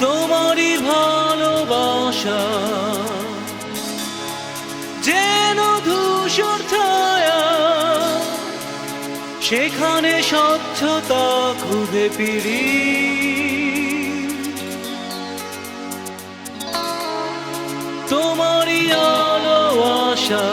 তোমারই ভালোবাসা। যেন ধূসর ছায়া সেখানে স্বচ্ছতা খুঁজে পিড়ি তোমারই আলো আশা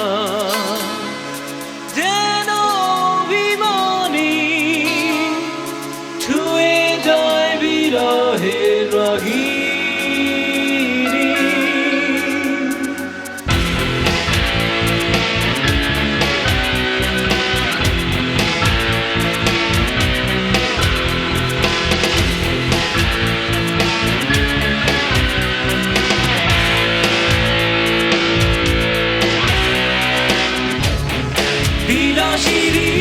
Shiri